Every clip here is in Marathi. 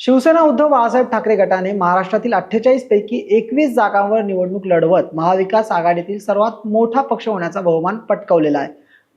शिवसेना उद्धव बाळासाहेब ठाकरे गटाने महाराष्ट्रातील अठ्ठेचाळीस पैकी एकवीस जागांवर निवडणूक लढवत महाविकास आघाडीतील सर्वात मोठा पक्ष होण्याचा बहुमान पटकावलेला आहे.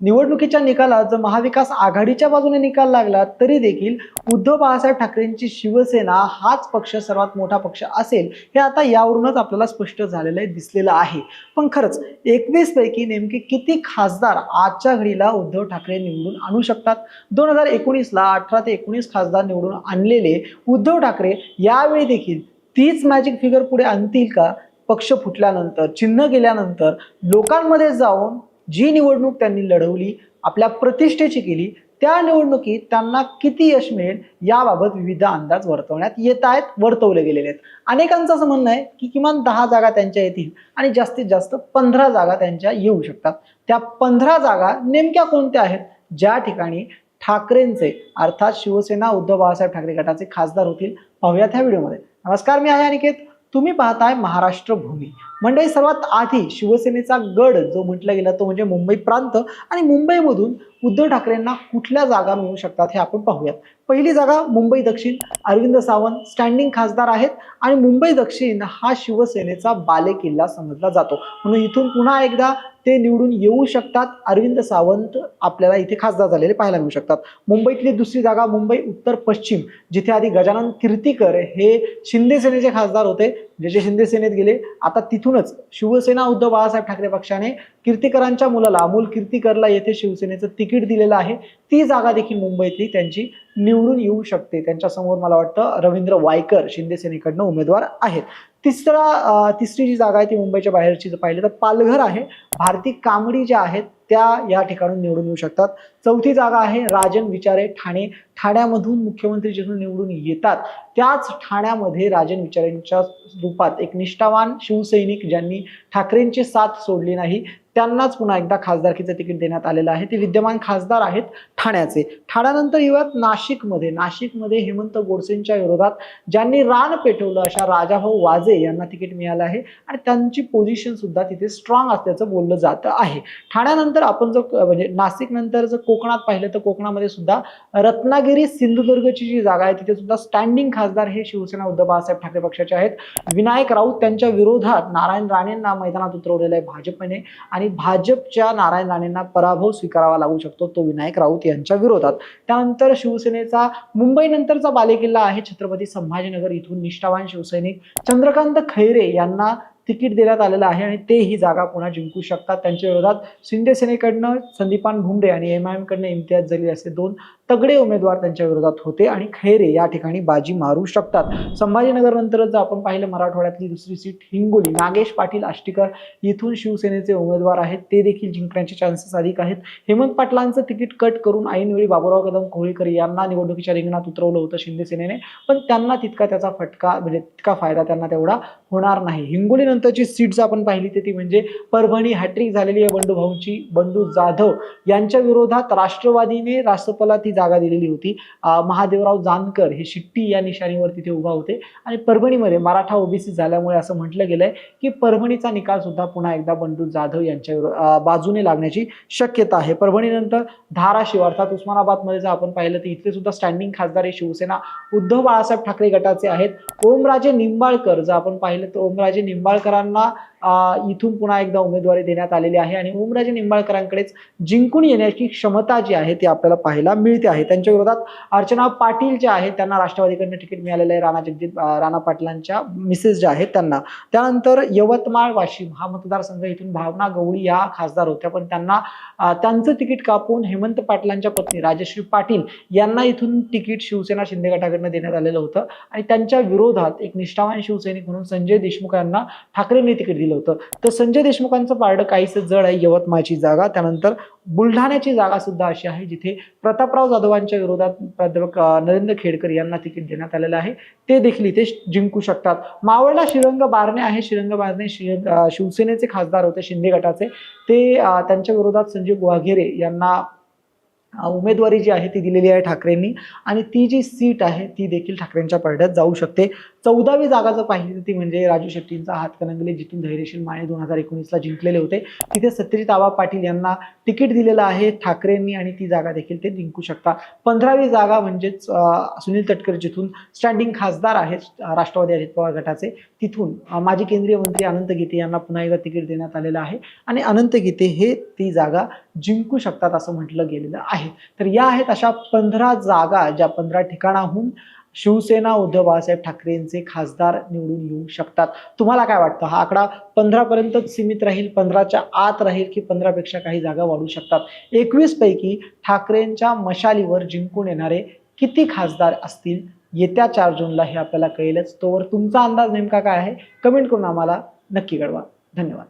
निवडणुकीच्या निकालात जर महाविकास आघाडीच्या बाजूने निकाल लागला तरी देखील उद्धव बाळासाहेब ठाकरेंची शिवसेना हाच पक्ष सर्वात मोठा पक्ष असेल हे आता यावरूनच आपल्याला स्पष्ट झालेलं आहे दिसलेलं आहे. पण खरंच एकवीस पैकी नेमके किती खासदार आजच्या घडीला उद्धव ठाकरे निवडून आणू शकतात? दोन हजार एकोणीसला अठरा ते एकोणीस खासदार निवडून आणलेले उद्धव ठाकरे यावेळी देखील तीच मॅजिक फिगर पुढे आणतील का? पक्ष फुटल्यानंतर चिन्ह गेल्यानंतर लोकांमध्ये जाऊन जी निवडणूक त्यांनी लढवली आपल्या प्रतिष्ठेची केली त्या निवडणुकीत त्यांना किती यश मिळेल याबाबत विविध अंदाज वर्तवण्यात येत आहेत वर्तवले गेलेले आहेत. अनेकांचं असं म्हणणं आहे की किमान दहा जागा त्यांच्या येतील आणि जास्तीत जास्त पंधरा जागा त्यांच्या येऊ शकतात. त्या पंधरा जागा नेमक्या कोणत्या आहेत? ज्या ठिकाणी ठाकरेंचे अर्थात शिवसेना उद्धव बाळासाहेब ठाकरे गटाचे खासदार होतील पाहूयात ह्या व्हिडिओमध्ये. नमस्कार मी आहे अनिकेत. तुम्ही पाहताय महाराष्ट्र भूमी. मंडळी सर्वात आधी शिवसेनेचा गड जो म्हटला गेला तो म्हणजे मुंबई प्रांत आणि मुंबईमधून उद्धव ठाकरेंना कुठल्या जागा मिळू शकतात हे आपण पाहूयात. पहिली जागा मुंबई दक्षिण अरविंद सावंत स्टँडिंग खासदार आहेत आणि मुंबई दक्षिण हा शिवसेनेचा बालेकिल्ला समजला जातो. म्हणून इथून पुन्हा एकदा ते निवडून येऊ शकतात. अरविंद सावंत आपल्याला इथे खासदार झालेले पाहायला मिळू शकतात. मुंबईतली दुसरी जागा मुंबई उत्तर पश्चिम जिथे आधी गजानन कीर्तीकर हे शिंदे सेनेचे खासदार होते. जे जे शिंदे सेनेत गेले आता तिथूनच शिवसेना उद्धव बाळासाहेब ठाकरे पक्षाने कीर्तीकरांच्या मुलाला अमोल कीर्तीकरला येथे शिवसेनेचं तिकीट दिलेलं आहे. ती जागा देखील मुंबईतली त्यांची निवडून येऊ शकते. त्यांच्यासमोर मला वाटतं रवींद्र वायकर शिंदे सेनेकडनं उमेदवार आहेत. तिसरा तिसरी जी जागा आहे ती मुंबईच्या बाहेरची जर पाहिली तर पालघर आहे. भारती कांबडी ज्या आहेत त्या या ठिकाणून निवडून येऊ शकतात. चौथी जागा आहे राजन विचारे ठाणे. ठाण्यामधून मुख्यमंत्री जिथून निवडून येतात त्याच ठाण्यामध्ये राजन विचारेंच्या रूपात एक निष्ठावान शिवसैनिक ज्यांनी ठाकरेंची साथ सोडली नाही त्यांनाच पुन्हा एकदा खासदारकीचं तिकीट देण्यात आलेलं आहे. ते विद्यमान खासदार आहेत ठाण्याचे. ठाण्यानंतर येऊयात नाशिकमध्ये. नाशिकमध्ये हेमंत गोडसेंच्या विरोधात ज्यांनी रान पेटवलं अशा राजाभाऊ वाजे यांना तिकीट मिळालं आहे आणि त्यांची पोझिशन सुद्धा तिथे स्ट्रॉंग असल्याचं बोललं जात आहे. ठाण्यानंतर आपण जर म्हणजे नाशिक नंतर जर कोकणात पाहिलं तर कोकणामध्ये सुद्धा रत्नागिरी सिंधुदुर्गची जी जागा आहे तिथे सुद्धा स्टँडिंग खासदार हे शिवसेना उद्धव बाळासाहेब ठाकरे पक्षाचे आहेत. विनायक राऊत त्यांच्या विरोधात नारायण राणेंना मैदानात उतरवलेलं आहे भाजपने आणि भाजपच्या नारायण राणेंना पराभव स्वीकारावा लागू शकतो तो विनायक राऊत यांच्या विरोधात. त्यानंतर शिवसेनेचा मुंबईनंतरचा बालेकिल्ला आहे छत्रपती संभाजीनगर इथून निष्ठावान शिवसैनिक चंद्रकांत खैरे यांना तिकीट देण्यात आलेलं आहे आणि ते ही जागा पुन्हा जिंकू शकतात. त्यांच्या विरोधात शिंदे सेनेकडनं संदीपान भुमरे आणि एम आय एमकडनं इम्तियाज जलील असे दोन तगडे उमेदवार त्यांच्या विरोधात होते आणि खैरे या ठिकाणी बाजी मारू शकतात. संभाजीनगर नंतरच जर आपण पाहिलं मराठवाड्यातली दुसरी सीट हिंगोली. नागेश पाटील आष्टीकर इथून शिवसेनेचे उमेदवार आहेत. ते देखील जिंकण्याचे चान्सेस अधिक आहेत. हेमंत पाटलांचं तिकीट कट करून ऐनवेळी बाबुराव कदम कोळीकर यांना निवडणुकीच्या रिंगणात उतरवलं होतं शिंदे सेनेने. पण त्यांना तितका त्याचा फटका म्हणजे तितका फायदा त्यांना तेवढा होणार नाही. हिंगोली नंतरची सीट आपण पाहिली तर ती म्हणजे परभणी हॅट्रिक झालेली आहे बंडू भाऊंची. बंडू जाधव यांच्या विरोधात राष्ट्रवादीने राष्ट्रपला ती जागा दिलेली होती. महादेवराव जानकर हे शिट्टी या निशाणीवर तिथे उभा होते. आणि परभणीमध्ये मराठा ओबीसी झाल्यामुळे असं म्हटलं गेलंय की परभणीचा निकाल सुद्धा पुन्हा एकदा बंडू जाधव यांच्या बाजूने लागण्याची शक्यता आहे. परभणीनंतर धाराशिव अर्थात उस्मानाबादमध्ये जर आपण पाहिलं तर इथले सुद्धा स्टँडिंग खासदार हे शिवसेना उद्धव बाळासाहेब ठाकरे गटाचे आहेत. ओमराजे निंबाळकर जर आपण पाहिलं तर ओमराजे निंबाळकरांना इथून पुन्हा एकदा उमेदवारी देण्यात आलेली आहे. आणि ओमराजे निंबाळकरांकडेच जिंकून येण्याची क्षमता जी आहे ती आपल्याला पाहायला मिळते. आहे. त्यांच्या विरोधात अर्चना पाटील ज्या आहेत त्यांना राष्ट्रवादीकडनं तिकीट मिळालेलं आहे. राणा जगजित राणा पाटलांच्या मिसेस ज्या आहेत त्यांना. त्यानंतर यवतमाळ वाशिम हा मतदारसंघ इथून भावना गवळी या खासदार होत्या. पण त्यांना त्यांचं तिकीट कापून हेमंत पाटलांच्या पत्नी राजश्री पाटील यांना इथून तिकीट शिवसेना शिंदे गटाकडनं देण्यात आलेलं होतं. आणि त्यांच्या विरोधात एक निष्ठावान शिवसैनिक म्हणून संजय देशमुख यांना ठाकरेंनी तिकीट दिलं होतं. तर संजय देशमुखांचं पारडं काहीसं जड आहे यवतमाळची जागा. त्यानंतर बुलढाण्याची जागा सुद्धा अशी आहे जिथे प्रतापराव जाधवांच्या विरोधात प्राध्यापक नरेंद्र खेडकर यांना तिकीट देण्यात आलेलं आहे. ते देखील इथे जिंकू शकतात. मावळला श्रीरंग बारणे आहे. श्रीरंग बारणे श्री शिवसेनेचे खासदार होते शिंदे गटाचे. ते त्यांच्या विरोधात संजीव वाघेरे यांना उमेदवारी जी आहे ती दिलेली आहे ठाकरेंनी. आणि ती जी सीट आहे ती देखील ठाकरेंच्या पडद्यात जाऊ शकते. चौदावी जागा जर पाहिली ती म्हणजे राजू शेट्टींचा हातकणंगले जिथून धैर्यशील माने दोन हजार एकोणीसला जिंकलेले होते. तिथे सत्यजित आबा पाटील यांना तिकीट दिलेलं आहे. ठाकरेंनी आणि ती जागा देखील ते जिंकू शकता. पंधरावी जागा म्हणजेच सुनील तटकरे जिथून स्टँडिंग खासदार आहेत राष्ट्रवादी अजित पवार गटाचे तिथून माजी केंद्रीय मंत्री अनंत गीते यांना पुन्हा एकदा तिकीट देण्यात आलेलं आहे. आणि अनंत गीते हे ती जागा जिंकू शकतात असं म्हटलं गेलेलं आहे. तर या आहेत अशा पंधरा जागा ज्या पंधरा ठिकाणाहून शिवसेना उद्धव बाळासाहेब ठाकरेंचे खासदार निवडून येऊ शकतात. तुम्हाला काय वाटतं? हा आकडा पंधरापर्यंतच सीमित राहील पंधराच्या आत राहील की पंधरापेक्षा काही जागा वाढू शकतात? एकवीसपैकी ठाकरेंच्या मशालीवर जिंकून येणारे किती खासदार असतील? येत्या चार जूनला हे आपल्याला कळेलच. तोवर तुमचा अंदाज नेमका काय आहे? कमेंट करून आम्हाला नक्की कळवा. धन्यवाद.